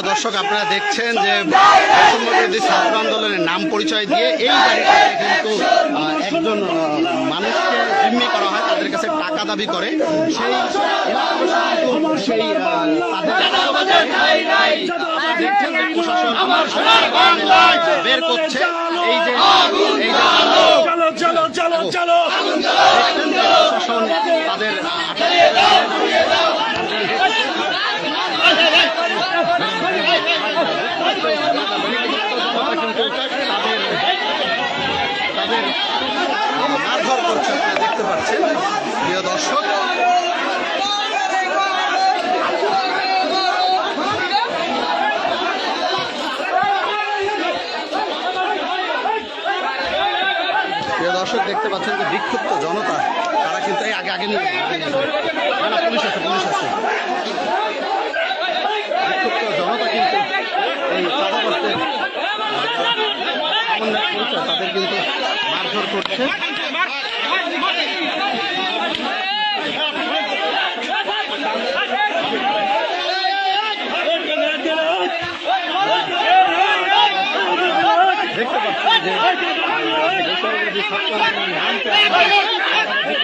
প্রিয় দর্শক, আপনারা দেখছেন যে বৈষম্যবিরোধী ছাত্র আন্দোলনের নাম পরিচয় দিয়ে এই গাড়িটাতে কিন্তু একজন মানুষকে জিম্মি করা হয়, তাদের কাছে টাকা দাবি করে। সেই সেই দেখছেন প্রশাসন বের করছে। এই যে এই যে চলো চলো চলো চলো দেখছেন যে প্রশাসন তাদের কিন্তু তাদের তাদের মারধর করছে আপনারা দেখতে পাচ্ছেন প্রিয় দর্শক প্রিয় দর্শক দেখতে পাচ্ছেন যে বিক্ষুব্ধ জনতা, তারা কিন্তু এই আগে আগে নিয়ে পুলিশ আছে পুলিশ আছে বিক্ষুব্ধ জনতা কিন্তু এই চাঁদাবাজদের তাদের কিন্তু মারধর করছে দেখতে পাচ্ছেন যে বৈষম্যবিরোধী ছাত্র আন্দোলনের নামকে বিক্ষুব্ধ লোকজনের কাছ থেকে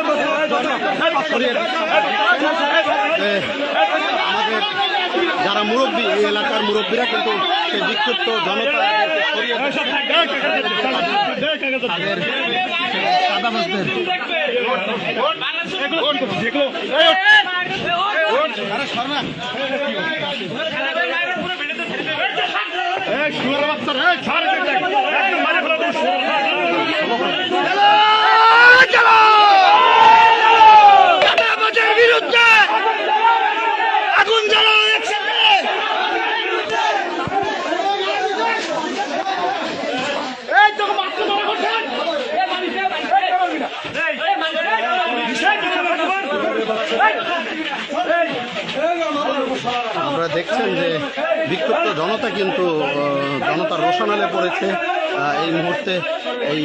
বাঁচিয়ে আমাদের যারা মুরব্বী এই এলাকার মুরব্বীরা কিন্তু সেই বিক্ষুব্ধ জনতাকে সরিয়ে দেখছেন যে বিক্ষুব্ধ জনতা কিন্তু জনতার রোশনালে পড়েছে। এই মুহূর্তে এই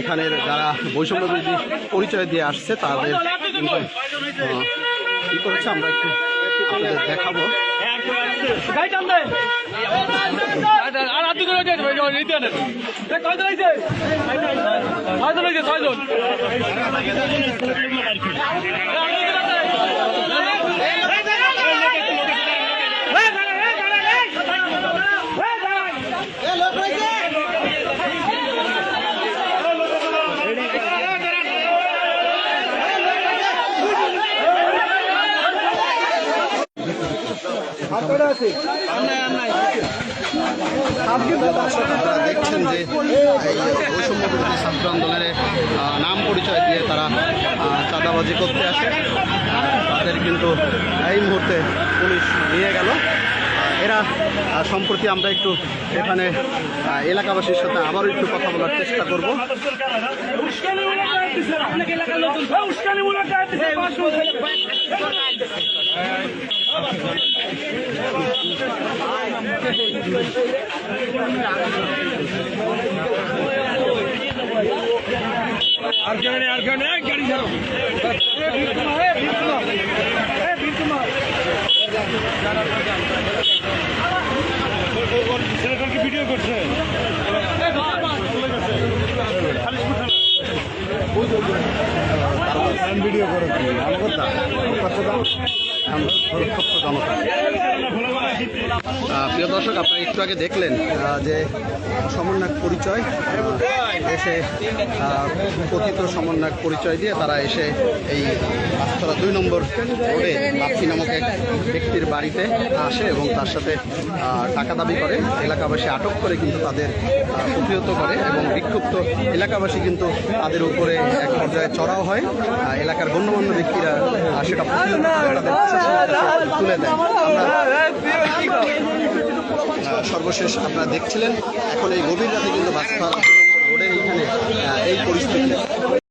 এখানের যারা বৈষম্যবিধি পরিচয় দিয়ে আসছে, তাদের কি করেছে আমরা একটু আপনাদের দেখাবো। ছয়জন আপনারা দেখছেন যে বৈষম্য বিরোধী ছাত্র আন্দোলনের নাম পরিচয় দিয়ে তারা চাঁদাবাজি করতে আসে। তাদের কিন্তু এই মুহূর্তে পুলিশ নিয়ে গেল। এরা সম্প্রতি আমরা একটু এখানে এলাকাবাসীর সাথে আবারও একটু কথা বলার চেষ্টা করব। আর আর গাড়ি ছাড়ো। ছেলেটাকে ভিডিও করছে? ভিডিও করে ভালো প্রিয় দর্শক, আপনারা একটু আগে দেখলেন যে সমন্বয়ক পরিচয়, এসে কথিত সমন্বয়ক পরিচয় দিয়ে তারা এসে এই বাস্তরা দুই নম্বর রোডে বাপ্পি নামক এক ব্যক্তির বাড়িতে আসে এবং তার সাথে টাকা দাবি করে। এলাকাবাসী আটক করে কিন্তু তাদের প্রতিহত করে এবং বিক্ষুব্ধ এলাকাবাসী কিন্তু তাদের উপরে এক পর্যায়ে চড়াও হয়। এলাকার গণ্যমান্য ব্যক্তিরা সেটা প্রতিহত করে তাদের তুলে সর্বশেষ আপনারা দেখছিলেন এখন এই গভীর রাতে কিন্তু বাস্তব রোডের এইখানে এই পরিস্থিতি